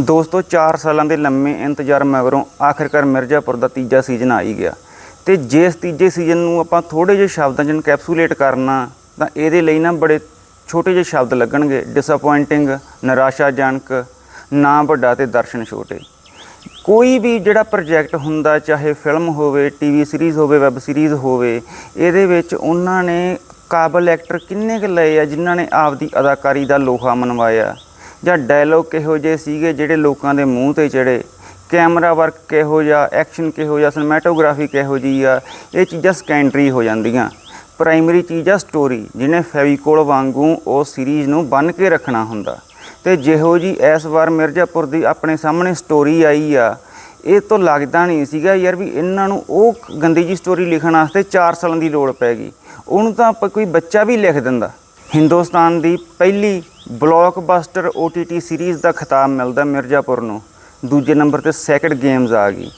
ਦੋਸਤੋ 4 ਸਾਲਾਂ ਦੇ ਲੰਮੇ ਇੰਤਜ਼ਾਰ ਮਗਰੋਂ ਆਖਿਰਕਾਰ ਮਿਰਜ਼ਾਪੁਰ ਦਾ ਤੀਜਾ ਸੀਜ਼ਨ ਆ ਹੀ ਗਿਆ। ਤੇ ਜੇ ਇਸ ਤੀਜੇ ਸੀਜ਼ਨ ਨੂੰ ਆਪਾਂ ਥੋੜੇ ਜਿਹੇ ਸ਼ਬਦਾਂ 'ਚ ਇਨਕੈਪਸੂਲੇਟ ਕਰਨਾ, ਤਾਂ ਇਹਦੇ ਲਈ ਨਾ ਬੜੇ ਛੋਟੇ ਜਿਹੇ ਸ਼ਬਦ ਲੱਗਣਗੇ। ਡਿਸਅਪਾਇੰਟਿੰਗ ਨਿਰਾਸ਼ਾਜਨਕ, ਨਾ ਵੱਡਾ ਤੇ ਦਰਸ਼ਨ ਛੋਟੇ। ਕੋਈ ਵੀ ਜਿਹੜਾ ਪ੍ਰੋਜੈਕਟ ਹੁੰਦਾ, ਚਾਹੇ ਫਿਲਮ ਹੋਵੇ ਟੀਵੀ ਸੀਰੀਜ਼ ਹੋਵੇ ਵੈਬ ਸੀਰੀਜ਼ ਹੋਵੇ, ਇਹਦੇ ਵਿੱਚ ਉਹਨਾਂ ਨੇ ਕਾਬਲ ਐਕਟਰ ਕਿੰਨੇ ਕੁ ਲਏ ਆ, ਜਿਨ੍ਹਾਂ ਨੇ ਆਪਦੀ ਅਦਾਕਾਰੀ ਦਾ ਲੋਹਾ ਮਨਵਾਇਆ? ਜਾਂ ਡਾਇਲੋਗ ਕਿਹੋ ਜਿਹੇ ਸੀਗੇ ਜਿਹੜੇ ਲੋਕਾਂ ਦੇ ਮੂੰਹ ਤੇ ਚੜੇ? ਕੈਮਰਾ ਵਰਕ ਕਿਹੋ ਜਿਹਾ ਐਕਸ਼ਨ ਕਿਹੋ ਜਿਹਾ ਸਿਨੇਮੈਟੋਗ੍ਰਾਫੀ ਕਿਹੋ ਜਿਹੀ ਆ? ਇਹ ਚੀਜ਼ਾਂ ਸੈਕੰਡਰੀ ਹੋ ਜਾਂਦੀਆਂ। ਪ੍ਰਾਇਮਰੀ ਚੀਜ਼ ਆ ਸਟੋਰੀ ਜਿਹਨੇ ਫੈਵੀਕੋਲ ਵਾਂਗੂ ਉਹ ਸੀਰੀਜ਼ ਨੂੰ ਬੰਨ ਕੇ ਰੱਖਣਾ ਹੁੰਦਾ। ਤੇ ਜਿਹੋ ਜੀ ਇਸ ਵਾਰ ਮਿਰਜ਼ਾਪੁਰ ਦੀ ਆਪਣੇ ਸਾਹਮਣੇ ਸਟੋਰੀ ਆਈ ਆ, ਇਹ ਤੋਂ ਲੱਗਦਾ ਨਹੀਂ ਸੀਗਾ ਯਾਰ ਵੀ ਇਹਨਾਂ ਨੂੰ ਉਹ ਗੰਦੀ ਜੀ ਸਟੋਰੀ ਲਿਖਣ ਵਾਸਤੇ 4 ਸਾਲਾਂ ਦੀ ਲੋੜ ਪੈ ਗਈ। ਉਹਨੂੰ ਤਾਂ ਆਪਾਂ ਕੋਈ ਬੱਚਾ ਵੀ ਲਿਖ ਦਿੰਦਾ। ਹਿੰਦੁਸਤਾਨ ਦੀ ਪਹਿਲੀ ਬਲੌਕਬਸਟਰ OTT ਸੀਰੀਜ਼ ਦਾ ਖਿਤਾਬ ਮਿਲਦਾ ਮਿਰਜ਼ਾਪੁਰ ਨੂੰ। ਦੂਜੇ ਨੰਬਰ ਤੇ ਸੈਕਿੰਡ ਗੇਮਸ ਆ ਗਈ।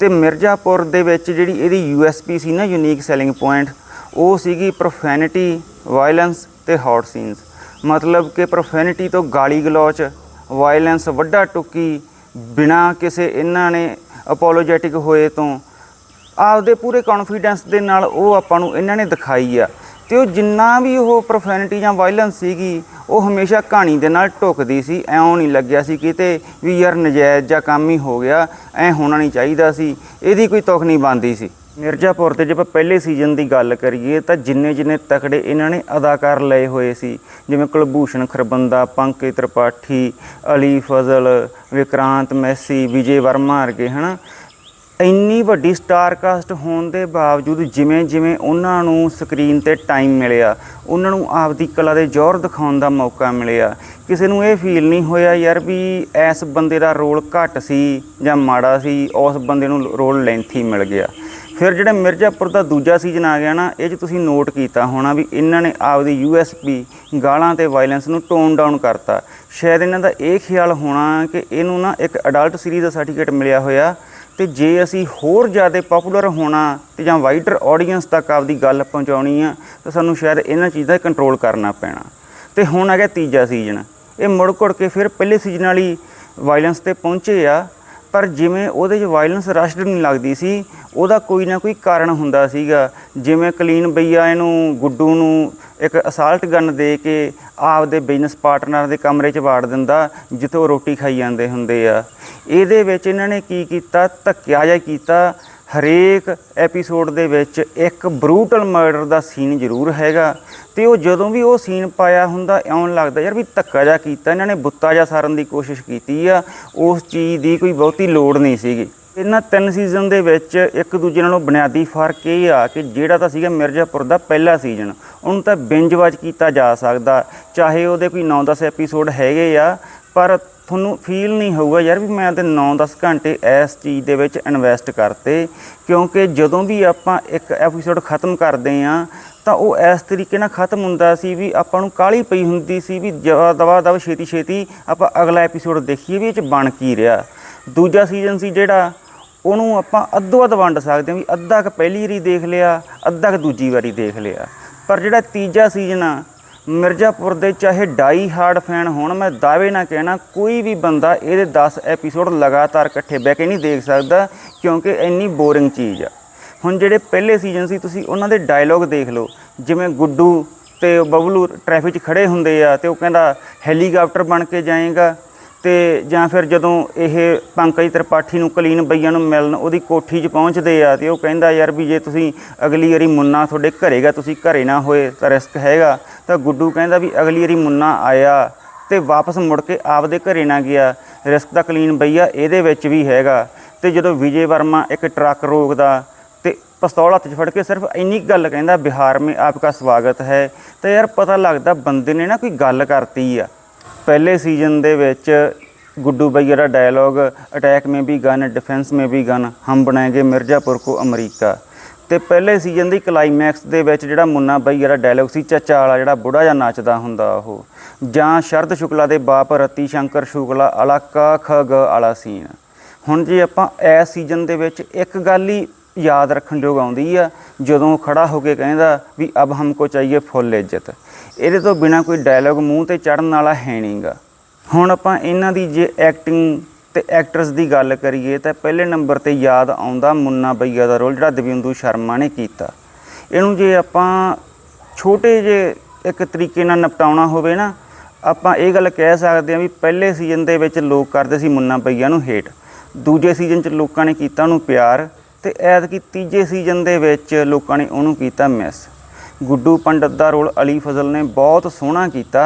ਤੇ ਮਿਰਜ਼ਾਪੁਰ ਦੇ ਵਿੱਚ ਜਿਹੜੀ ਇਹਦੀ USP ਸੀ ਨਾ ਯੂਨੀਕ ਸੈਲਿੰਗ ਪੁਆਇੰਟ ਉਹ ਸੀਗੀ ਪ੍ਰੋਫੈਨਿਟੀ ਵਾਇਲੈਂਸ ਤੇ ਹੌਟ ਸੀਨਸ ਮਤਲਬ ਕਿ ਪ੍ਰੋਫੈਨਿਟੀ ਤੋਂ ਗਾਲੀ ਗਲੋਚ ਵਾਇਲੈਂਸ ਵੱਡਾ ਟੁੱਕੀ, ਬਿਨਾ ਕਿਸੇ ਇਹਨਾਂ ਨੇ ਅਪੋਲੋਜੈਟਿਕ ਹੋਏ ਤੋਂ, ਆਪਦੇ ਪੂਰੇ ਕੌਨਫੀਡੈਂਸ ਦੇ ਨਾਲ ਉਹ ਆਪਾਂ ਨੂੰ ਇਹਨਾਂ ਨੇ ਦਿਖਾਈ ਆ। ਤੇ ਉਹ ਜਿੰਨਾ ਵੀ ਉਹ ਪ੍ਰੋਫੈਨਿਟੀ ਜਾਂ ਵਾਇਲੈਂਸ ਸੀਗੀ, ਉਹ ਹਮੇਸ਼ਾ ਕਹਾਣੀ ਦੇ ਨਾਲ ਟੁਕਦੀ ਸੀ। ਐਉਂ ਨਹੀਂ ਲੱਗਿਆ ਸੀ ਕਿਤੇ ਵੀ ਯਾਰ ਨਜਾਇਜ਼ ਜਾਂ ਕੰਮ ਹੀ ਹੋ ਗਿਆ, ਐ ਹੋਣਾ ਨਹੀਂ ਚਾਹੀਦਾ ਸੀ। ਇਹਦੀ ਕੋਈ ਤੁਕ ਨਹੀਂ ਬੰਦੀ ਸੀ। ਮਿਰਜ਼ਾਪੁਰ ਤੇ ਜੇ ਆਪਾਂ ਪਹਿਲੇ ਸੀਜ਼ਨ ਦੀ ਗੱਲ ਕਰੀਏ, ਤਾਂ ਜਿੰਨੇ ਜਿੰਨੇ ਤਕੜੇ ਇਹਨਾਂ ਨੇ ਅਦਾਕਾਰ ਲਏ ਹੋਏ ਸੀ, ਜਿਵੇਂ ਕੁਲਭੂਸ਼ਣ ਖਰਬੰਦਾ, ਪੰਕਜ ਤ੍ਰਿਪਾਠੀ, ਅਲੀ ਫਜ਼ਲ, ਵਿਕਰਾਂਤ ਮੈਸੀ, ਵਿਜੇ ਵਰਮਾ ਵਰਗੇ, ਹਨਾ? ਇੰਨੀ ਵੱਡੀ ਸਟਾਰ ਕਾਸਟ ਹੋਣ ਦੇ ਬਾਵਜੂਦ ਜਿਵੇਂ ਜਿਵੇਂ ਉਹਨਾਂ ਨੂੰ ਸਕਰੀਨ ਤੇ ਟਾਈਮ ਮਿਲਿਆ, ਉਹਨਾਂ ਨੂੰ ਆਪਦੀ ਕਲਾ ਦੇ ਜ਼ੋਰ ਦਿਖਾਉਣ ਦਾ ਮੌਕਾ ਮਿਲਿਆ। ਕਿਸੇ ਨੂੰ ਇਹ ਫੀਲ ਨਹੀਂ ਹੋਇਆ ਯਾਰ ਵੀ ਇਸ ਬੰਦੇ ਦਾ ਰੋਲ ਘੱਟ ਸੀ ਜਾਂ ਮਾੜਾ ਸੀ, ਉਸ ਬੰਦੇ ਨੂੰ ਰੋਲ ਲੈਂਥੀ ਮਿਲ ਗਿਆ। ਫਿਰ ਜਿਹੜਾ ਮਿਰਜ਼ਾਪੁਰ ਦਾ ਦੂਜਾ ਸੀਜ਼ਨ ਆ ਗਿਆ ਨਾ, ਇਹ 'ਚ ਤੁਸੀਂ ਨੋਟ ਕੀਤਾ ਹੋਣਾ ਵੀ ਇਹਨਾਂ ਨੇ ਆਪਦੀ ਯੂਐਸਪੀ ਗਾਲਾਂ ਤੇ ਵਾਇਲੈਂਸ ਨੂੰ ਟੋਨ ਡਾਊਨ ਕਰਤਾ। ਸ਼ਾਇਦ ਇਹਨਾਂ ਦਾ ਇਹ ਖਿਆਲ ਹੋਣਾ ਕਿ ਇਹਨੂੰ ਨਾ ਇੱਕ ਅਡਲਟ ਸੀਰੀਜ਼ ਦਾ ਸਰਟੀਫਿਕੇਟ ਮਿਲਿਆ ਹੋਇਆ ਤੇ ਜੇ ਅਸੀਂ ਹੋਰ ਜ਼ਿਆਦਾ ਪਪੂਲਰ ਹੋਣਾ ਤੇ ਜਾਂ ਵਾਈਡਰ ਆਡੀਅנס ਤੱਕ ਆਪਦੀ ਗੱਲ ਪਹੁੰਚਾਉਣੀ ਆ, ਤਾਂ ਸਾਨੂੰ ਸ਼ਾਇਦ ਇਹਨਾਂ ਚੀਜ਼ਾਂ 'ਤੇ ਕੰਟਰੋਲ ਕਰਨਾ ਪੈਣਾ। ਤੇ ਹੁਣ ਆ ਗਿਆ ਤੀਜਾ ਸੀਜ਼ਨ ਇਹ ਮੁੜ ਘੁੜ ਕੇ ਫਿਰ ਪਹਿਲੇ ਸੀਜ਼ਨ ਵਾਲੀ ਵਾਇਲੈਂਸ ਤੇ ਪਹੁੰਚੇ ਆ, ਪਰ ਜਿਵੇਂ ਉਹਦੇ 'ਚ ਵਾਇਲੈਂਸ ਰਸ਼ਡ ਨਹੀਂ ਲੱਗਦੀ ਸੀ, ਉਹਦਾ ਕੋਈ ਨਾ ਕੋਈ ਕਾਰਨ ਹੁੰਦਾ ਸੀਗਾ। ਜਿਵੇਂ ਕਲੀਨ ਬਈਆ ਇਹਨੂੰ ਗੁੱਡੂ ਨੂੰ ਇੱਕ ਅਸਾਲਟ ਗਨ ਦੇ ਕੇ ਆਪਦੇ ਬਿਜ਼ਨਸ ਪਾਰਟਨਰ ਦੇ ਕਮਰੇ 'ਚ ਵਾੜ ਦਿੰਦਾ, ਜਿੱਥੇ ਉਹ ਰੋਟੀ ਖਾਈ ਜਾਂਦੇ ਹੁੰਦੇ ਆ। ਇਹਦੇ ਵਿੱਚ ਇਹਨਾਂ ਨੇ ਕੀ ਕੀਤਾ? ਧੱਕਿਆ ਜਿਹਾ ਕੀਤਾ। ਹਰੇਕ ਐਪੀਸੋਡ ਦੇ ਵਿੱਚ ਇੱਕ ਬਰੂਟਲ ਮਰਡਰ ਦਾ ਸੀਨ ਜ਼ਰੂਰ ਹੈਗਾ। ਤੇ ਉਹ ਜਦੋਂ ਵੀ ਉਹ ਸੀਨ ਪਾਇਆ ਹੁੰਦਾ ਇਉਂ ਲੱਗਦਾ ਯਾਰ ਵੀ ਧੱਕਾ ਜਿਹਾ ਕੀਤਾ। ਇਹਨਾਂ ਨੇ ਬੁੱਤਾ ਜਿਹਾ ਸਾਰਨ ਦੀ ਕੋਸ਼ਿਸ਼ ਕੀਤੀ ਆ। ਉਸ ਚੀਜ਼ ਦੀ ਕੋਈ ਬਹੁਤੀ ਲੋੜ ਨਹੀਂ ਸੀਗੀ। ਇਹਨਾਂ ਤਿੰਨ ਸੀਜ਼ਨ ਦੇ ਵਿੱਚ ਇੱਕ ਦੂਜੇ ਨਾਲੋਂ ਬੁਨਿਆਦੀ ਫ਼ਰਕ ਇਹ ਆ ਕਿ ਜਿਹੜਾ ਤਾਂ ਸੀਗਾ ਮਿਰਜ਼ਾਪੁਰ ਦਾ ਪਹਿਲਾ ਸੀਜ਼ਨ ਉਹਨੂੰ ਤਾਂ ਬਿੰਜ ਵਾਚ ਕੀਤਾ ਜਾ ਸਕਦਾ। ਚਾਹੇ ਉਹਦੇ ਕੋਈ 9-10 ਐਪੀਸੋਡ ਹੈਗੇ ਆ, ਪਰ ਤੁਹਾਨੂੰ ਫੀਲ ਨਹੀਂ ਹੋਊਗਾ ਯਾਰ ਵੀ ਮੈਂ ਤੇ 9-10 ਘੰਟੇ ਇਸ ਚੀਜ਼ ਦੇ ਵਿੱਚ ਇਨਵੈਸਟ ਕਰਤੇ, ਕਿਉਂਕਿ ਜਦੋਂ ਵੀ ਆਪਾਂ ਇੱਕ ਐਪੀਸੋਡ ਖਤਮ ਕਰਦੇ ਆ ਤਾਂ ਉਹ ਇਸ ਤਰੀਕੇ ਨਾਲ ਖਤਮ ਹੁੰਦਾ ਸੀ ਵੀ ਆਪਾਂ ਨੂੰ ਕਾਲੀ ਪਈ ਹੁੰਦੀ ਸੀ ਵੀ ਦਵਾ ਦਵਾ ਛੇਤੀ ਛੇਤੀ ਆਪਾਂ ਅਗਲਾ ਐਪੀਸੋਡ ਦੇਖੀਏ ਵੀ ਇਹ ਚ ਬਣ ਕੀ ਰਿਹਾ। ਦੂਜਾ ਸੀਜ਼ਨ ਸੀ ਜਿਹੜਾ, ਉਹਨੂੰ ਆਪਾਂ ਅੱਧੋ ਅੱਧ ਵੰਡ ਸਕਦੇ ਹਾਂ ਵੀ ਅੱਧਾ ਕ ਪਹਿਲੀ ਵਾਰੀ ਦੇਖ ਲਿਆ, ਅੱਧਾ ਕ ਦੂਜੀ ਵਾਰੀ ਦੇਖ ਲਿਆ। ਪਰ ਜਿਹੜਾ ਤੀਜਾ ਸੀਜ਼ਨ ਆ ਮਿਰਜ਼ਾਪੁਰ ਦੇ ਚਾਹੇ ਡਾਈ ਹਾਰਡ ਫੈਨ ਹੋਣ, ਮੈਂ ਦਾਅਵੇ ਨਾਲ ਕਹਿਣਾ, ਕੋਈ ਵੀ ਬੰਦਾ ਇਹਦੇ 10 ਐਪੀਸੋਡ ਲਗਾਤਾਰ ਇਕੱਠੇ ਬਹਿ ਕੇ ਨਹੀਂ ਦੇਖ ਸਕਦਾ, ਕਿਉਂਕਿ ਇੰਨੀ ਬੋਰਿੰਗ ਚੀਜ਼ ਆ। ਹੁਣ ਜਿਹੜੇ ਪਹਿਲੇ ਸੀਜ਼ਨ ਸੀ, ਤੁਸੀਂ ਉਹਨਾਂ ਦੇ ਡਾਇਲੋਗ ਦੇਖ ਲਓ, ਜਿਵੇਂ ਗੁੱਡੂ ਤੇ ਬਬਲੂ ਟ੍ਰੈਫਿਕ 'ਚ ਖੜੇ ਹੁੰਦੇ ਆ ਤੇ ਉਹ ਕਹਿੰਦਾ ਹੈਲੀਕਾਪਟਰ ਬਣ ਕੇ ਜਾਏਗਾ। ਤੇ ਜਾਂ ਫਿਰ ਜਦੋਂ ਇਹ ਪੰਕਜ ਤ੍ਰਿਪਾਠੀ ਨੂੰ ਕਲੀਨ ਬਈਆਂ ਨੂੰ ਮਿਲਣ, ਉਹਦੀ ਕੋਠੀ 'ਚ ਪਹੁੰਚਦੇ ਆ ਤੇ ਉਹ ਕਹਿੰਦਾ, ਯਾਰ ਵੀ ਜੇ ਤੁਸੀਂ ਅਗਲੀ ਵਾਰੀ ਮੁੰਨਾ ਤੁਹਾਡੇ ਘਰੇਗਾ ਤੁਸੀਂ ਘਰੇ ਨਾ ਹੋਏ ਤਾਂ ਰਿਸਕ ਹੈਗਾ। ਤਾਂ ਗੁੱਡੂ ਕਹਿੰਦਾ ਵੀ ਅਗਲੀ ਵਾਰੀ ਮੁੰਨਾ ਆਇਆ ਤੇ ਵਾਪਸ ਮੁੜ ਕੇ ਆਪਦੇ ਘਰੇ ਨਾ ਗਿਆ। ਰਿਸਕ ਦਾ ਕਲੀਨ ਬਈਆ ਇਹਦੇ ਵਿੱਚ ਵੀ ਹੈਗਾ। ਤੇ ਜਦੋਂ ਵਿਜੇ ਵਰਮਾ ਇੱਕ ਟਰੱਕ ਰੋਕਦਾ ਤੇ ਪਿਸਤੌਲ ਹੱਥ 'ਚ ਫੜ ਕੇ ਸਿਰਫ ਇੰਨੀ ਕੁ ਗੱਲ ਕਹਿੰਦਾ, ਬਿਹਾਰ ਮੇਂ ਆਪਕਾ ਸਵਾਗਤ ਹੈ। ਤਾਂ ਯਾਰ ਪਤਾ ਲੱਗਦਾ ਬੰਦੇ ਨੇ ਨਾ ਕੋਈ ਗੱਲ ਕਰਤੀ ਆ। ਪਹਿਲੇ ਸੀਜ਼ਨ ਦੇ ਵਿੱਚ ਗੁੱਡੂ ਭਈਆ ਦਾ ਡਾਇਲੌਗ ਅਟੈਕ ਮੇਂ ਵੀ ਗਨ ਡਿਫੈਂਸ ਮੇਂ ਵੀ ਗਨ ਹਮ ਬਣਾਏਗੇ ਮਿਰਜ਼ਾਪੁਰ ਕੋ ਅਮਰੀਕਾ। ਤੇ ਪਹਿਲੇ ਸੀਜ਼ਨ ਦੀ ਕਲਾਈਮੈਕਸ ਦੇ ਵਿੱਚ ਜਿਹੜਾ ਮੁੰਨਾ ਭਈਆ ਦਾ ਡਾਇਲੌਗ ਸੀ, ਚਾਚਾ ਵਾਲਾ ਜਿਹੜਾ ਬੁੜਾ ਜਿਹਾ ਨੱਚਦਾ ਹੁੰਦਾ ਉਹ, ਜਾਂ ਸ਼ਰਦ ਸ਼ੁਕਲਾ ਦੇ ਬਾਪ ਰਤੀ ਸ਼ੰਕਰ ਸ਼ੁਕਲਾ ਵਾਲਾ ਕਾ ਖ ਗ ਵਾਲਾ ਸੀਨ ਹੁਣ ਜੇ ਆਪਾਂ ਇਸ ਸੀਜ਼ਨ ਦੇ ਵਿੱਚ ਇੱਕ ਗੱਲ ਹੀ ਯਾਦ ਰੱਖਣ ਯੋਗ ਆਉਂਦੀ ਆ, ਜਦੋਂ ਉਹ ਖੜਾ ਹੋ ਕੇ ਕਹਿੰਦਾ ਵੀ ਅਬ ਹਮਕੋ ਚਾਹੀਏ ਫੁੱਲ ਇੱਜ਼ਤ। ਇਹਦੇ ਤੋਂ ਬਿਨਾ ਕੋਈ ਡਾਇਲੌਗ ਮੂੰਹ ਤੇ ਚੜਨ ਵਾਲਾ ਹੈ ਨਹੀਂਗਾ ਹੁਣ ਆਪਾਂ ਇਹਨਾਂ ਦੀ ਜੇ ਐਕਟਿੰਗ ਤੇ ਐਕਟਰਸ ਦੀ ਗੱਲ ਕਰੀਏ ਤਾਂ ਪਹਿਲੇ ਨੰਬਰ ਤੇ ਯਾਦ ਆਉਂਦਾ ਮੁੰਨਾ ਬਈਆ ਦਾ ਰੋਲ ਜਿਹੜਾ ਦਵਿੰਦੂ ਸ਼ਰਮਾ ਨੇ ਕੀਤਾ। ਇਹਨੂੰ ਜੇ ਆਪਾਂ ਛੋਟੇ ਜੇ ਇੱਕ ਤਰੀਕੇ ਨਾਲ ਨਿਪਟਾਉਣਾ ਹੋਵੇ ਨਾ, ਆਪਾਂ ਇਹ ਗੱਲ ਕਹਿ ਸਕਦੇ ਹਾਂ ਵੀ ਪਹਿਲੇ ਸੀਜ਼ਨ ਦੇ ਵਿੱਚ ਲੋਕ ਕਰਦੇ ਸੀ ਮੁੰਨਾ ਬਈਆ ਨੂੰ ਹੇਟ ਦੂਜੇ ਸੀਜ਼ਨ 'ਚ ਲੋਕਾਂ ਨੇ ਕੀਤਾ ਉਹਨੂੰ ਪਿਆਰ। ਤੇ ਐਤਕੀ ਤੀਜੇ ਸੀਜ਼ਨ ਦੇ ਵਿੱਚ ਲੋਕਾਂ ਨੇ ਉਹਨੂੰ ਕੀਤਾ ਮਿਸ। ਗੁੱਡੂ ਪੰਡਤ ਦਾ ਰੋਲ ਅਲੀ ਫਜ਼ਲ ਨੇ ਬਹੁਤ ਸੋਹਣਾ ਕੀਤਾ।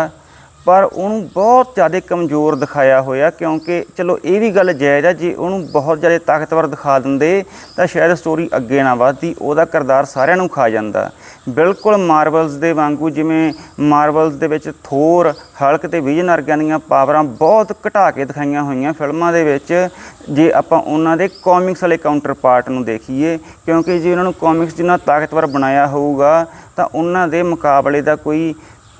ਪਰ ਉਹਨੂੰ ਬਹੁਤ ਜ਼ਿਆਦਾ ਕਮਜ਼ੋਰ ਦਿਖਾਇਆ ਹੋਇਆ, ਕਿਉਂਕਿ ਚਲੋ ਇਹ ਵੀ ਗੱਲ ਜਾਇਜ਼ ਆ, ਜੇ ਉਹਨੂੰ ਬਹੁਤ ਜ਼ਿਆਦਾ ਤਾਕਤਵਰ ਦਿਖਾ ਦਿੰਦੇ, ਤਾਂ ਸ਼ਾਇਦ ਸਟੋਰੀ ਅੱਗੇ ਨਾ ਵਧਦੀ, ਉਹਦਾ ਕਿਰਦਾਰ ਸਾਰਿਆਂ ਨੂੰ ਖਾ ਜਾਂਦਾ। ਬਿਲਕੁਲ ਮਾਰਵਲਸ ਦੇ ਵਾਂਗੂ ਜਿਵੇਂ ਮਾਰਵਲਸ ਦੇ ਵਿੱਚ ਥੋਰ ਹਲਕ ਤੇ ਵਿਜਨ ਵਰਗਿਆਂ ਦੀਆਂ ਪਾਵਰਾਂ ਬਹੁਤ ਘਟਾ ਕੇ ਦਿਖਾਈਆਂ ਹੋਈਆਂ ਫਿਲਮਾਂ ਦੇ ਵਿੱਚ। ਜੇ ਆਪਾਂ ਉਹਨਾਂ ਦੇ ਕਾਮਿਕਸ ਵਾਲੇ ਕਾਊਂਟਰ ਪਾਰਟ ਨੂੰ ਦੇਖੀਏ, ਕਿਉਂਕਿ ਜੇ ਉਹਨਾਂ ਨੂੰ ਕਾਮਿਕਸ ਜਿੰਨਾ ਤਾਕਤਵਰ ਬਣਾਇਆ ਹੋਊਗਾ, ਤਾਂ ਉਹਨਾਂ ਦੇ ਮੁਕਾਬਲੇ ਦਾ ਕੋਈ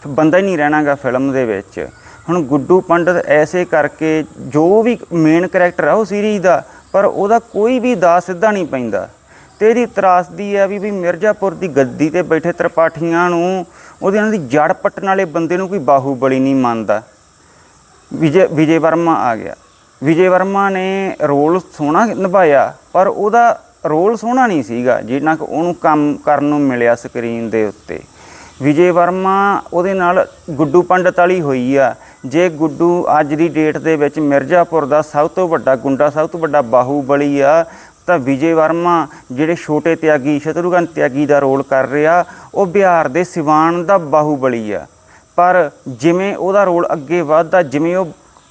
ਬੰਦਾ ਹੀ ਨਹੀਂ ਰਹਿਣਾਗਾ ਫਿਲਮ ਦੇ ਵਿੱਚ। ਹੁਣ ਗੁੱਡੂ ਪੰਡਤ ਐਸੇ ਕਰਕੇ ਜੋ ਵੀ ਮੇਨ ਕਰੈਕਟਰ ਆ ਉਹ ਸੀਰੀਜ਼ ਦਾ, ਪਰ ਉਹਦਾ ਕੋਈ ਵੀ ਦਾ ਸਿੱਧਾ ਨਹੀਂ ਪੈਂਦਾ। ਤੇ ਇਹਦੀ ਤਰਾਸਦੀ ਆ ਵੀ ਵੀ ਮਿਰਜ਼ਾਪੁਰ ਦੀ ਗੱਦੀ ਤੇ ਬੈਠੇ ਤ੍ਰਿਪਾਠੀਆਂ ਨੂੰ ਉਹਦੇ ਉਹਨਾਂ ਦੀ ਜੜ ਪੱਟਣ ਵਾਲੇ ਬੰਦੇ ਨੂੰ ਕੋਈ ਬਾਹੂਬਲੀ ਨਹੀਂ ਮੰਨਦਾ। ਵਿਜੇ ਵਿਜੇ ਵਰਮਾ ਆ ਗਿਆ। ਵਿਜੇ ਵਰਮਾ ਨੇ ਰੋਲ ਸੋਹਣਾ ਨਿਭਾਇਆ, ਪਰ ਉਹਦਾ ਰੋਲ ਸੋਹਣਾ ਨਹੀਂ ਸੀਗਾ, ਜਿੰਨਾ ਕੁ ਉਹਨੂੰ ਕੰਮ ਕਰਨ ਨੂੰ ਮਿਲਿਆ ਸਕਰੀਨ ਦੇ ਉੱਤੇ। ਵਿਜੇ ਵਰਮਾ ਉਹਦੇ ਨਾਲ ਗੁੱਡੂ ਪੰਡਤ ਵਾਲੀ ਹੋਈ ਆ। ਜੇ ਗੁੱਡੂ ਅੱਜ ਦੀ ਡੇਟ ਦੇ ਵਿੱਚ ਮਿਰਜ਼ਾਪੁਰ ਦਾ ਸਭ ਤੋਂ ਵੱਡਾ ਗੁੰਡਾ, ਸਭ ਤੋਂ ਵੱਡਾ ਬਾਹੂਬਲੀ ਆ, ਤਾਂ ਵਿਜੇ ਵਰਮਾ ਜਿਹੜੇ ਛੋਟੇ ਤਿਆਗੀ, ਸ਼ਤਰੂਘਨ ਤਿਆਗੀ ਦਾ ਰੋਲ ਕਰ ਰਿਹਾ, ਉਹ ਬਿਹਾਰ ਦੇ ਸਿਵਾਨ ਦਾ ਬਾਹੂਬਲੀ ਆ। ਪਰ ਜਿਵੇਂ ਉਹਦਾ ਰੋਲ ਅੱਗੇ ਵੱਧਦਾ, ਜਿਵੇਂ ਉਹ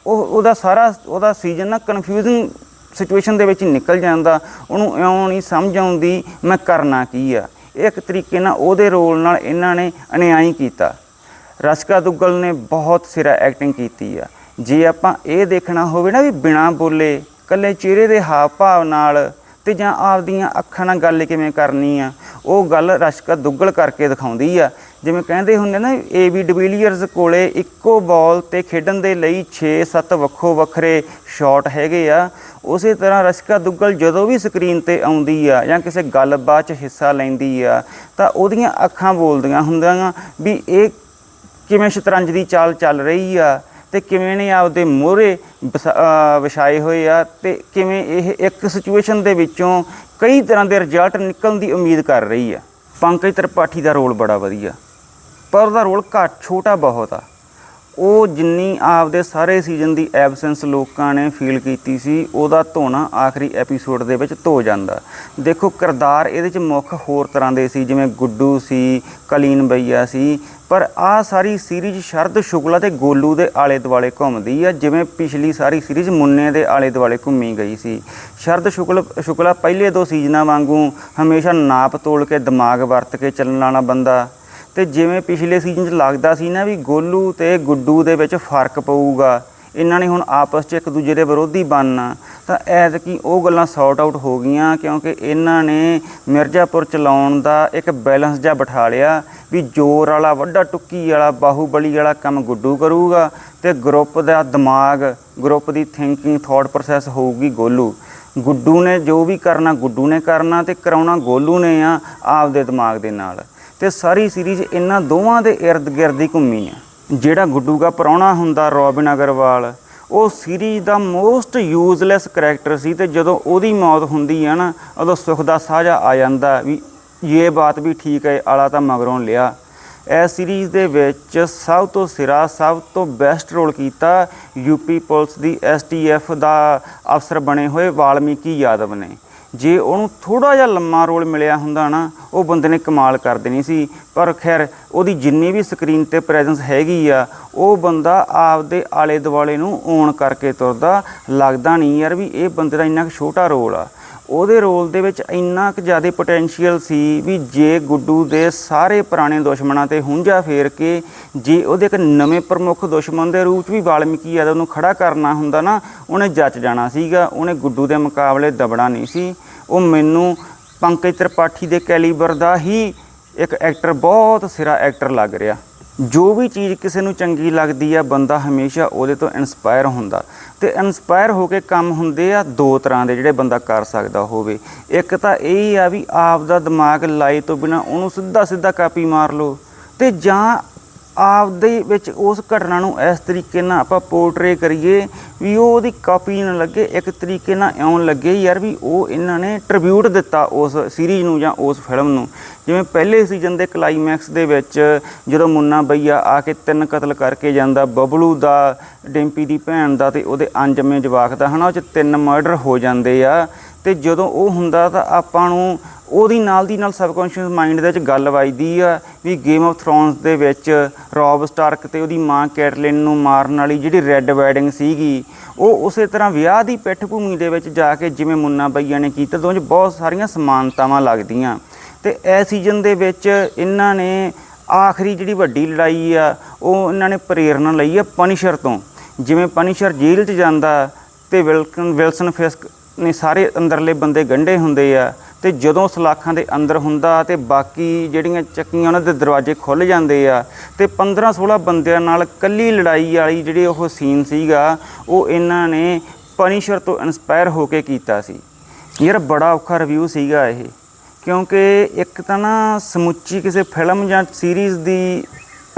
ਉਹ, ਉਹਦਾ ਸਾਰਾ, ਉਹਦਾ ਸੀਜ਼ਨ ਨਾ ਕਨਫਿਊਜ਼ਿੰਗ ਸਿਚੁਏਸ਼ਨ ਦੇ ਵਿੱਚ ਨਿਕਲ ਜਾਂਦਾ, ਉਹਨੂੰ ਇਉਂ ਨਹੀਂ ਸਮਝ ਆਉਂਦੀ, ਮੈਂ ਕਰਨਾ ਕੀ ਆ। ਇੱਕ ਤਰੀਕੇ ਨਾਲ ਉਹਦੇ ਰੋਲ ਨਾਲ ਇਹਨਾਂ ਨੇ ਅਨਿਆਈ ਕੀਤਾ। ਰਸਕਾ ਦੁੱਗਲ ਨੇ ਬਹੁਤ ਸਿਰਾ ਐਕਟਿੰਗ ਕੀਤੀ ਆ। ਜੇ ਆਪਾਂ ਇਹ ਦੇਖਣਾ ਹੋਵੇ ਨਾ ਵੀ ਬਿਨਾ ਬੋਲੇ ਕੱਲੇ ਚਿਹਰੇ ਦੇ ਹਾਵ ਭਾਵ ਨਾਲ ਤੇ ਜਾਂ ਆਪਦੀਆਂ ਅੱਖਾਂ ਨਾਲ ਗੱਲ ਕਿਵੇਂ ਕਰਨੀ ਆ, ਉਹ ਗੱਲ ਰਸ਼ਕਾ ਦੁੱਗਲ ਕਰਕੇ ਦਿਖਾਉਂਦੀ ਆ। ਜਿਵੇਂ ਕਹਿੰਦੇ ਹੁੰਦੇ ਨਾ ਏ ਵੀ ਡਿਵੀਲੀਅਰਸ ਕੋਲੇ ਇੱਕੋ ਬਾਲ ਤੇ ਖੇਡਣ ਦੇ ਲਈ 6-7 ਵੱਖੋ ਵੱਖਰੇ ਸ਼ਾਟ ਹੈਗੇ ਆ। ਉਸੇ ਤਰ੍ਹਾਂ ਰਸ਼ਕਾ ਦੁੱਗਲ ਜਦੋਂ ਵੀ ਸਕਰੀਨ ਤੇ ਆਉਂਦੀ ਆ ਜਾਂ ਕਿਸੇ ਗੱਲਬਾਤ 'ਚ ਹਿੱਸਾ ਲੈਂਦੀ ਆ, ਤਾਂ ਉਹਦੀਆਂ ਅੱਖਾਂ ਬੋਲਦੀਆਂ ਹੁੰਦੀਆਂ ਵੀ ਇਹ ਕਿਵੇਂ ਸ਼ਤਰੰਜ ਦੀ ਚਾਲ ਚੱਲ ਰਹੀ ਆ। ਤੇ ਕਿਵੇਂ ਨੇ ਆਪਦੇ ਮੋਹਰੇ ਵਿਛਾਏ ਹੋਏ ਆ ਤੇ ਕਿਵੇਂ ਇਹ ਇੱਕ ਸਿਚੁਏਸ਼ਨ ਦੇ ਵਿੱਚੋਂ ਕਈ ਤਰ੍ਹਾਂ ਦੇ ਰਿਜ਼ਲਟ ਨਿਕਲਣ ਦੀ ਉਮੀਦ ਕਰ ਰਹੀ ਆ। ਪੰਕਜ ਤ੍ਰਿਪਾਠੀ ਦਾ ਰੋਲ ਬੜਾ ਵਧੀਆ, ਪਰ ਉਹਦਾ ਰੋਲ ਘੱਟ ਛੋਟਾ ਬਹੁਤ ਆ। ਉਹ ਜਿੰਨੀ ਆਪਦੇ ਸਾਰੇ ਸੀਜ਼ਨ ਦੀ ਐਬਸੈਂਸ ਲੋਕਾਂ ਨੇ ਫੀਲ ਕੀਤੀ ਸੀ, ਉਹਦਾ ਧੋਣਾ ਆਖਰੀ ਐਪੀਸੋਡ ਦੇ ਵਿੱਚ ਧੋ ਜਾਂਦਾ। ਦੇਖੋ ਕਿਰਦਾਰ ਇਹਦੇ ਚ ਮੁੱਖ ਹੋਰ ਤਰ੍ਹਾਂ ਦੇ ਸੀ, ਜਿਵੇਂ ਗੁੱਡੂ ਸੀ, ਕਲੀਨ ਬਈਆ ਸੀ ਪਰ ਆ ਸਾਰੀ ਸੀਰੀਜ਼ ਸ਼ਰਦ ਸ਼ੁਕਲਾ ਤੇ ਗੋਲੂ ਦੇ ਆਲੇ ਦੁਆਲੇ ਘੁੰਮਦੀ ਆ, ਜਿਵੇਂ ਪਿਛਲੀ ਸਾਰੀ ਸੀਰੀਜ਼ ਮੁੰਨੇ ਦੇ ਆਲੇ ਦੁਆਲੇ ਘੁੰਮੀ ਗਈ ਸੀ। ਸ਼ਰਦ ਸ਼ੁਕਲ, ਸ਼ੁਕਲਾ ਪਹਿਲੇ ਦੋ ਸੀਜ਼ਨਾਂ ਵਾਂਗੂ ਹਮੇਸ਼ਾ ਨਾਪ ਤੋਲ ਕੇ ਦਿਮਾਗ ਵਰਤ ਕੇ ਚੱਲਣ ਵਾਲਾ ਬੰਦਾ। ਤੇ ਜਿਵੇਂ ਪਿਛਲੇ ਸੀਜ਼ਨ 'ਚ ਲੱਗਦਾ ਸੀ ਨਾ ਵੀ ਗੋਲੂ ਤੇ ਗੁੱਡੂ ਦੇ ਵਿੱਚ ਫ਼ਰਕ ਪਊਗਾ ਇਹਨਾਂ ਨੇ ਹੁਣ ਆਪਸ 'ਚ ਇੱਕ ਦੂਜੇ ਦੇ ਵਿਰੋਧੀ ਬਣਨਾ। ਤਾਂ ਐਤਕੀ ਉਹ ਗੱਲਾਂ ਸੌਰਟ ਆਊਟ ਹੋ ਗਈਆਂ ਕਿਉਂਕਿ ਇਹਨਾਂ ਨੇ ਮਿਰਜ਼ਾਪੁਰ ਚਲਾਉਣ ਦਾ ਇੱਕ ਬੈਲੈਂਸ ਜਿਹਾ ਬਿਠਾ ਲਿਆ ਵੀ ਜ਼ੋਰ ਵਾਲਾ, ਵੱਡਾ ਟੁੱਕੀ ਵਾਲਾ, ਬਾਹੂਬਲੀ ਵਾਲਾ ਕੰਮ ਗੁੱਡੂ ਕਰੂਗਾ ਤੇ ਗਰੁੱਪ ਦਾ ਦਿਮਾਗ ਗਰੁੱਪ ਦੀ ਥਿੰਕਿੰਗ ਥਾਟ ਪ੍ਰੋਸੈਸ ਹੋਊਗੀ ਗੋਲੂ। ਗੁੱਡੂ ਨੇ ਜੋ ਵੀ ਕਰਨਾ, ਗੁੱਡੂ ਨੇ ਕਰਨਾ ਤੇ ਕਰਾਉਣਾ ਗੋਲੂ ਨੇ ਆ, ਆਪਦੇ ਦਿਮਾਗ ਦੇ ਨਾਲ। ਤੇ ਸਾਰੀ ਸੀਰੀਜ਼ ਇਹਨਾਂ ਦੋਵਾਂ ਦੇ ਇਰਦ ਗਿਰਦ ਹੀ ਘੁੰਮੀ ਆ। ਜਿਹੜਾ ਗੁੱਡੂ ਦਾ ਪ੍ਰਾਹੁਣਾ ਹੁੰਦਾ, ਰੋਬਿਨ ਅਗਰਵਾਲ, ਉਹ ਸੀਰੀਜ਼ ਦਾ ਮੋਸਟ ਯੂਜ਼ਲੈਸ ਕਰੈਕਟਰ ਸੀ ਤੇ ਜਦੋਂ ਉਹਦੀ ਮੌਤ ਹੁੰਦੀ ਹੈ ਨਾ, ਉਦੋਂ ਸੁੱਖ ਦਾ ਸਾਝਾ ਆ ਜਾਂਦਾ ਵੀ ਇਹ ਬਾਤ ਵੀ ਠੀਕ ਹੈ, ਆਲਾ ਤਾਂ ਮਗਰੋਂ ਲਿਆ। ਇਸ ਸੀਰੀਜ਼ ਦੇ ਵਿੱਚ ਸਭ ਤੋਂ ਸਿਰਾ, ਸਭ ਤੋਂ ਬੈਸਟ ਰੋਲ ਕੀਤਾ ਯੂਪੀ ਪੁਲਿਸ ਦੀ ਐਸਟੀਐਫ ਦਾ ਅਫਸਰ ਬਣੇ ਹੋਏ ਵਾਲਮੀਕੀ ਯਾਦਵ ਨੇ। ਜੇ ਉਹਨੂੰ ਥੋੜਾ ਜਿਹਾ ਲੰਮਾ ਰੋਲ ਮਿਲਿਆ ਹੁੰਦਾ ਨਾ ਉਹ ਬੰਦੇ ਨੇ ਕਮਾਲ ਕਰ ਦੇਣੀ ਸੀ। ਪਰ ਖੈਰ, ਉਹਦੀ ਜਿੰਨੀ ਵੀ ਸਕਰੀਨ ਤੇ ਪ੍ਰੈਜ਼ੈਂਸ ਹੈਗੀ ਆ, ਉਹ ਬੰਦਾ ਆਪਦੇ ਆਲੇ ਦੁਆਲੇ ਨੂੰ ਓਨ ਕਰਕੇ ਤੁਰਦਾ। ਲੱਗਦਾ ਨਹੀਂ ਯਾਰ ਵੀ ਇਹ ਬੰਦੇ ਦਾ ਇੰਨਾ ਕੁ ਛੋਟਾ ਰੋਲ ਆ। ਉਹਦੇ ਰੋਲ ਦੇ ਵਿੱਚ ਇੰਨਾ ਕੁ ਜ਼ਿਆਦਾ ਪੋਟੈਂਸ਼ੀਅਲ ਸੀ ਵੀ ਜੇ ਗੁੱਡੂ ਦੇ ਸਾਰੇ ਪੁਰਾਣੇ ਦੁਸ਼ਮਣਾਂ ਤੇ ਹੁੰਜਾ ਫੇਰ ਕੇ, ਜੇ ਉਹਦੇ ਇੱਕ ਨਵੇਂ ਪ੍ਰਮੁੱਖ ਦੁਸ਼ਮਣ ਦੇ ਰੂਪ 'ਚ ਵੀ ਵਾਲਮੀਕੀ ਯਾਦਵ ਨੂੰ ਖੜਾ ਕਰਨਾ ਹੁੰਦਾ ਨਾ, ਉਹਨੇ ਜੱਜ ਜਾਣਾ ਸੀਗਾ। ਉਹਨੇ ਗੁੱਡੂ ਦੇ ਮੁਕਾਬਲੇ ਦਬਣਾ ਨਹੀਂ ਸੀ। ਉਹ ਮੈਨੂੰ ਪੰਕਜ ਤ੍ਰਿਪਾਠੀ ਦੇ ਕੈਲੀਬਰ ਦਾ ਹੀ ਇੱਕ ਐਕਟਰ, ਬਹੁਤ ਸਿਰਾ ਐਕਟਰ ਲੱਗ ਰਿਹਾ। ਜੋ ਵੀ ਚੀਜ਼ ਕਿਸੇ ਨੂੰ ਚੰਗੀ ਲੱਗਦੀ ਆ, ਬੰਦਾ ਹਮੇਸ਼ਾ ਉਹਦੇ ਤੋਂ ਇਨਸਪਾਇਰ ਹੁੰਦਾ। ਤੇ ਇਨਸਪਾਇਰ ਹੋ ਕੇ ਕੰਮ ਹੁੰਦੇ ਆ ਦੋ ਤਰ੍ਹਾਂ ਦੇ ਜਿਹੜੇ ਬੰਦਾ ਕਰ ਸਕਦਾ ਹੋਵੇ। ਇੱਕ ਤਾਂ ਇਹ ਆ ਵੀ ਆਪ ਦਾ ਦਿਮਾਗ ਲਾਈ ਤੋਂ ਬਿਨਾ ਉਹਨੂੰ ਸਿੱਧਾ ਸਿੱਧਾ ਕਾਪੀ ਮਾਰ ਲਓ। ਤੇ ਜਾਂ ਆਪਦੇ ਵਿੱਚ ਉਸ ਘਟਨਾ ਨੂੰ ਇਸ ਤਰੀਕੇ ਨਾਲ ਆਪਾਂ ਪੋਰਟਰੇ ਕਰੀਏ ਵੀ ਉਹ ਉਹਦੀ ਕਾਪੀ ਨਾ ਲੱਗੇ, ਇੱਕ ਤਰੀਕੇ ਨਾਲ ਇਉਂ ਲੱਗੇ ਯਾਰ ਵੀ ਉਹ ਇਹਨਾਂ ਨੇ ਟ੍ਰਿਬਿਊਟ ਦਿੱਤਾ ਉਸ ਸੀਰੀਜ਼ ਨੂੰ ਜਾਂ ਉਸ ਫਿਲਮ ਨੂੰ। ਜਿਵੇਂ ਪਹਿਲੇ ਸੀਜ਼ਨ ਦੇ ਕਲਾਈਮੈਕਸ ਦੇ ਵਿੱਚ ਜਦੋਂ ਮੁੰਨਾ ਬਈਆ ਆ ਕੇ ਤਿੰਨ ਕਤਲ ਕਰਕੇ ਜਾਂਦਾ, ਬਬਲੂ ਦਾ, ਡਿੰਪੀ ਦੀ ਭੈਣ ਦਾ ਤੇ ਉਹਦੇ ਅਣਜੰਮੇ ਜਵਾਕ ਦਾ, ਹਨਾ, ਉਹ ਚ ਤਿੰਨ ਮਰਡਰ ਹੋ ਜਾਂਦੇ ਆ। ਤੇ ਜਦੋਂ ਉਹ ਹੁੰਦਾ ਤਾਂ ਆਪਾਂ ਨੂੰ ਉਹਦੀ ਨਾਲ ਦੀ ਨਾਲ ਸਬਕੌਂਸ਼ੀਅਸ ਮਾਈਂਡ ਦੇ ਵਿੱਚ ਗੱਲ ਵੱਜਦੀ ਆ ਵੀ ਗੇਮ ਆਫ ਥਰੋਨਸ ਦੇ ਵਿੱਚ ਰੌਬ ਸਟਾਰਕ ਤੇ ਉਹਦੀ ਮਾਂ ਕੈਟਲਿਨ ਨੂੰ ਮਾਰਨ ਵਾਲੀ ਜਿਹੜੀ ਰੈੱਡ ਵੈਡਿੰਗ ਸੀਗੀ, ਉਹ ਉਸੇ ਤਰ੍ਹਾਂ ਵਿਆਹ ਦੀ ਪਿੱਠ ਭੂਮੀ ਦੇ ਵਿੱਚ ਜਾ ਕੇ ਜਿਵੇਂ ਮੁੰਨਾ ਬਈਆ ਨੇ ਕੀਤਾ ਦੋਵੇਂ 'ਚ ਬਹੁਤ ਸਾਰੀਆਂ ਸਮਾਨਤਾਵਾਂ ਲੱਗਦੀਆਂ। ਤੇ ਇਹ ਸੀਜ਼ਨ ਦੇ ਵਿੱਚ ਇਹਨਾਂ ਨੇ ਆਖਰੀ ਜਿਹੜੀ ਵੱਡੀ ਲੜਾਈ ਆ, ਉਹ ਇਹਨਾਂ ਨੇ ਪ੍ਰੇਰਣਾ ਲਈ ਆ ਪਨਿਸ਼ਰ ਤੋਂ। ਜਿਵੇਂ ਪਨਿਸ਼ਰ ਜੇਲ੍ਹ 'ਚ ਜਾਂਦਾ ਤੇ ਵਿਲਕਨ ਵਿਲਸਨ ਫਿਸਕ ਨੇ ਸਾਰੇ ਅੰਦਰਲੇ ਬੰਦੇ ਗੰਢੇ ਹੁੰਦੇ ਆ ਤੇ ਜਦੋਂ ਸਲਾਖਾਂ ਦੇ ਅੰਦਰ ਹੁੰਦਾ ਤੇ ਬਾਕੀ ਜਿਹੜੀਆਂ ਚੱਕੀਆਂ ਉਹਨਾਂ ਦੇ ਦਰਵਾਜ਼ੇ ਖੁੱਲ ਜਾਂਦੇ ਆ ਤੇ 15 16 ਬੰਦਿਆਂ ਨਾਲ ਕੱਲੀ ਲੜਾਈ ਵਾਲੀ ਜਿਹੜੀ ਉਹ ਸੀਨ ਸੀਗਾ, ਉਹ ਇਹਨਾਂ ਨੇ ਪਨਿਸ਼ਰ ਤੋਂ ਇਨਸਪਾਇਰ ਹੋ ਕੇ ਕੀਤਾ ਸੀ। ਯਾਰ ਬੜਾ ਔਖਾ ਰਿਵਿਊ ਸੀਗਾ ਇਹ, ਕਿਉਂਕਿ ਇੱਕ ਤਾਂ ਨਾ ਸਮੁੱਚੀ ਕਿਸੇ ਫਿਲਮ ਜਾਂ ਸੀਰੀਜ਼ ਦੀ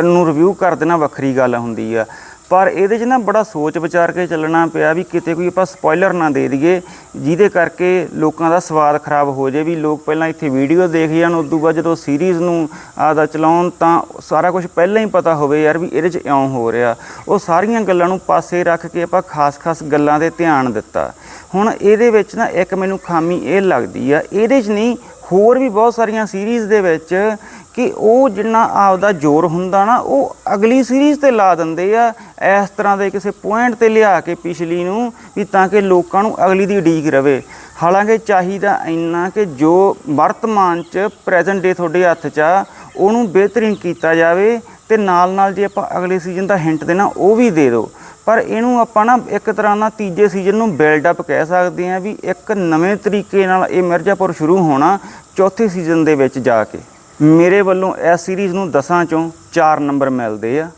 ਨੂੰ ਰਿਵਿਊ ਕਰ ਦੇਣਾ ਵੱਖਰੀ ਗੱਲ ਹੁੰਦੀ ਆ। ਪਰ ਇਹਦੇ 'ਚ ਨਾ ਬੜਾ ਸੋਚ ਵਿਚਾਰ ਕੇ ਚੱਲਣਾ ਪਿਆ ਵੀ ਕਿਤੇ ਕੋਈ ਆਪਾਂ ਸਪੋਇਲਰ ਨਾ ਦੇ ਦਈਏ, ਜਿਹਦੇ ਕਰਕੇ ਲੋਕਾਂ ਦਾ ਸਵਾਦ ਖਰਾਬ ਹੋ ਜੇ ਵੀ ਲੋਕ ਪਹਿਲਾਂ ਇੱਥੇ ਵੀਡੀਓ ਦੇਖ ਜਾਣ, ਉਸ ਤੋਂ ਬਾਅਦ ਜਦੋਂ ਸੀਰੀਜ਼ ਨੂੰ ਆਦਾ ਚਲਾਉਣ ਤਾਂ ਸਾਰਾ ਕੁਝ ਪਹਿਲਾਂ ਹੀ ਪਤਾ ਹੋਵੇ ਯਾਰ ਵੀ ਇਹਦੇ 'ਚ ਇਉਂ ਹੋ ਰਿਹਾ। ਉਹ ਸਾਰੀਆਂ ਗੱਲਾਂ ਨੂੰ ਪਾਸੇ ਰੱਖ ਕੇ ਆਪਾਂ ਖਾਸ-ਖਾਸ ਗੱਲਾਂ ਤੇ ਧਿਆਨ ਦਿੱਤਾ। ਹੁਣ ਇਹਦੇ ਵਿੱਚ ਨਾ ਇੱਕ ਮੈਨੂੰ ਖਾਮੀ ਇਹ ਲੱਗਦੀ ਆ, ਇਹਦੇ 'ਚ ਨਹੀਂ ਹੋਰ ਵੀ ਬਹੁਤ ਸਾਰੀਆਂ ਸੀਰੀਜ਼ ਦੇ ਵਿੱਚ ਕਿ ਉਹ ਜਿੰਨਾ ਆਪਦਾ ਜ਼ੋਰ ਹੁੰਦਾ ਨਾ, ਉਹ ਅਗਲੀ ਸੀਰੀਜ਼ ਤੇ ਲਾ ਦਿੰਦੇ ਆ, ਇਸ ਤਰ੍ਹਾਂ ਦੇ ਕਿਸੇ ਪੁਆਇੰਟ ਤੇ ਲਿਆ ਕੇ ਪਿਛਲੀ ਨੂੰ ਵੀ ਤਾਂ ਕਿ ਲੋਕਾਂ ਨੂੰ ਅਗਲੀ ਦੀ ਉਡੀਕ ਰਵੇ। ਹਾਲਾਂਕਿ ਚਾਹੀਦਾ ਇੰਨਾ ਕਿ ਜੋ ਵਰਤਮਾਨ ਚ ਪ੍ਰੈਜ਼ੈਂਟ ਡੇ ਤੁਹਾਡੇ ਹੱਥ 'ਚ ਆ, ਉਹਨੂੰ ਬਿਹਤਰੀਨ ਕੀਤਾ ਜਾਵੇ ਤੇ ਨਾਲ ਨਾਲ ਜੇ ਆਪਾਂ ਅਗਲੇ ਸੀਜ਼ਨ ਦਾ ਹਿੰਟ ਦੇਣਾ, ਉਹ ਵੀ ਦੇ ਦਿਓ। ਪਰ ਇਹਨੂੰ ਆਪਾਂ ਨਾ ਇੱਕ ਤਰ੍ਹਾਂ ਨਾਲ ਤੀਜੇ ਸੀਜ਼ਨ ਨੂੰ ਬਿਲਡ ਅਪ ਕਹਿ ਸਕਦੇ ਹਾਂ ਵੀ ਇੱਕ ਨਵੇਂ ਤਰੀਕੇ ਨਾਲ ਇਹ ਮਿਰਜ਼ਾਪੁਰ ਸ਼ੁਰੂ ਹੋਣਾ ਚੌਥੇ ਸੀਜ਼ਨ ਦੇ ਵਿੱਚ ਜਾ ਕੇ। ਮੇਰੇ ਵੱਲੋਂ ਇਸ ਸੀਰੀਜ਼ ਨੂੰ ਦਸਾਂ ਚੋਂ 4 ਨੰਬਰ ਮਿਲਦੇ ਆ।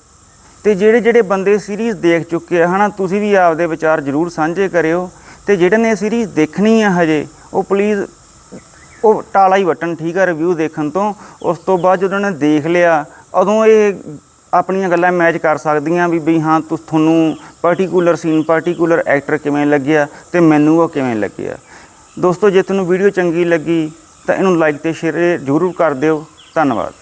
ਤੇ ਜਿਹੜੇ ਜਿਹੜੇ ਬੰਦੇ ਸੀਰੀਜ਼ ਦੇਖ ਚੁੱਕੇ ਆ, ਹਨਾ, ਤੁਸੀਂ ਵੀ ਆਪਦੇ ਵਿਚਾਰ ਜ਼ਰੂਰ ਸਾਂਝੇ ਕਰਿਓ। ਤੇ ਜਿਹੜੇ ਨੇ ਸੀਰੀਜ਼ ਦੇਖਣੀ ਆ ਹਜੇ, ਉਹ ਪਲੀਜ਼ ਉਹ ਟਾਲਾ ਹੀ ਬਟਨ ਠੀਕ ਆ ਰਿਵਿਊ ਦੇਖਣ ਤੋਂ। ਉਸ ਤੋਂ ਬਾਅਦ ਜਦੋਂ ਨੇ ਦੇਖ ਲਿਆ, ਉਦੋਂ ਇਹ ਆਪਣੀਆਂ ਗੱਲਾਂ ਮੈਚ ਕਰ ਸਕਦੀਆਂ ਵੀ ਵੀ ਹਾਂ, ਤੁਸ, ਤੁਹਾਨੂੰ ਪਾਰਟਿਕੂਲਰ ਸੀਨ ਪਾਰਟਿਕੂਲਰ ਐਕਟਰ ਕਿਵੇਂ ਲੱਗਿਆ ਤੇ ਮੈਨੂੰ ਉਹ ਕਿਵੇਂ ਲੱਗਿਆ। ਦੋਸਤੋ, ਜੇ ਤੁਹਾਨੂੰ ਵੀਡੀਓ ਚੰਗੀ ਲੱਗੀ ਤਾਂ ਇਹਨੂੰ ਲਾਈਕ ਤੇ ਸ਼ੇਅਰ ਜ਼ਰੂਰ ਕਰ ਦਿਓ। ਧੰਨਵਾਦ।